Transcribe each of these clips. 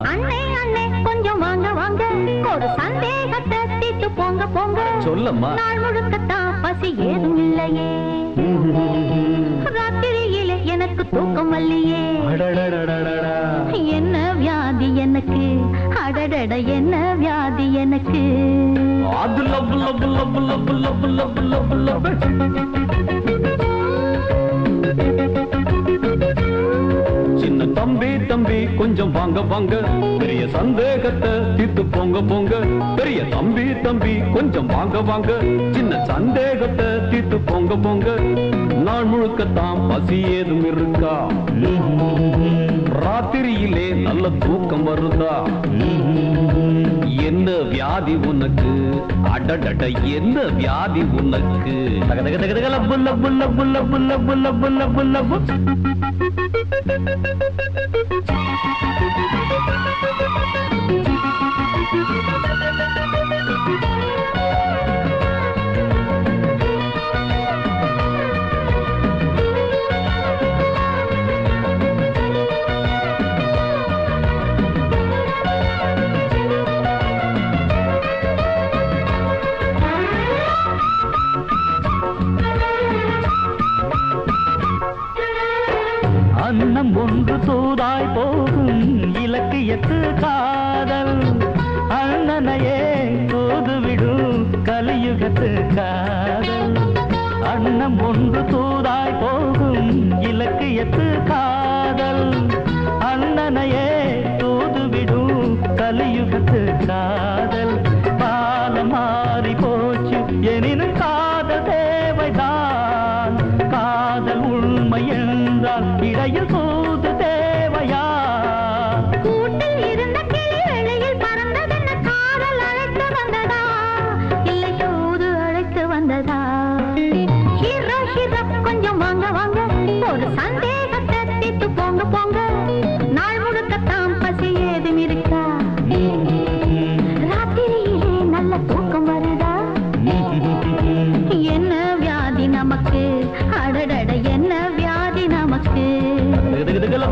அண்ணே அண்ணே கொஞ்சம் வாங்க வாங்க. ஒரு சந்தேகத்தை தீட்டு போங்க போங்க. சொல்லம்மா. நாள் முழுக்கத்தான் பசி ஏதும் இல்லையே. ராத்திரியிலே எனக்கு தூக்கம் அடடடடடடா. என்ன வியாதி எனக்கு அடடட என்ன வியாதி எனக்கு அது love love love love love love love love தம்பி கொஞ்சம் வாங்க வாங்க. பெரிய சந்தேகத்தை தீர்த்து போங்க போங்க. பெரிய தம்பி தம்பி கொஞ்சம் வாங்க வாங்க. சின்ன சந்தேகத்தை தீர்த்து போங்க போங்க. நாள் முழுக்கத்தான் பசி ஏதும் இருக்கா? ராத்திரியிலே நல்ல தூக்கம் வருதா? வியாதி உனக்கு அடடட என்ன வியாதி உனக்கு Thank you. வண்ணம் ஒன்று தூதாய் போகும் இலக்கியத்து காதல். அண்ணனையே தூதுவிடும் கலியுகத்து காதல். அண்ணம் ஒன்று தூதாய் போகும் இலக்கியத்து காதல். அண்ணனையே தூதுவிடும் கலியுகத்து காதல். காலம் மாறி போச்சு எனி 一。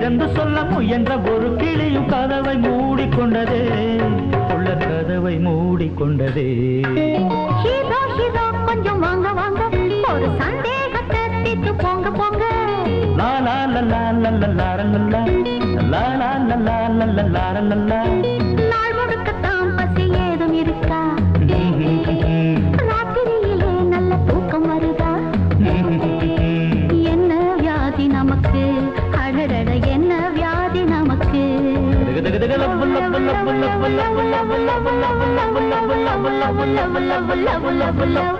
திறந்து சொல்ல முயன்ற ஒரு கிளியும் கதவை மூடிக்கொண்டதே உள்ள கதவை மூடிக்கொண்டதே ஹீரோ ஹீரோ கொஞ்சம் வாங்க வாங்க ஒரு சந்தேகத்தை தீர்த்து போங்க போங்க லா லா லா லா லா லா லா லா லா லா லா லா லா லா బుల్ల బుల్ల బుల్ల బుల్ల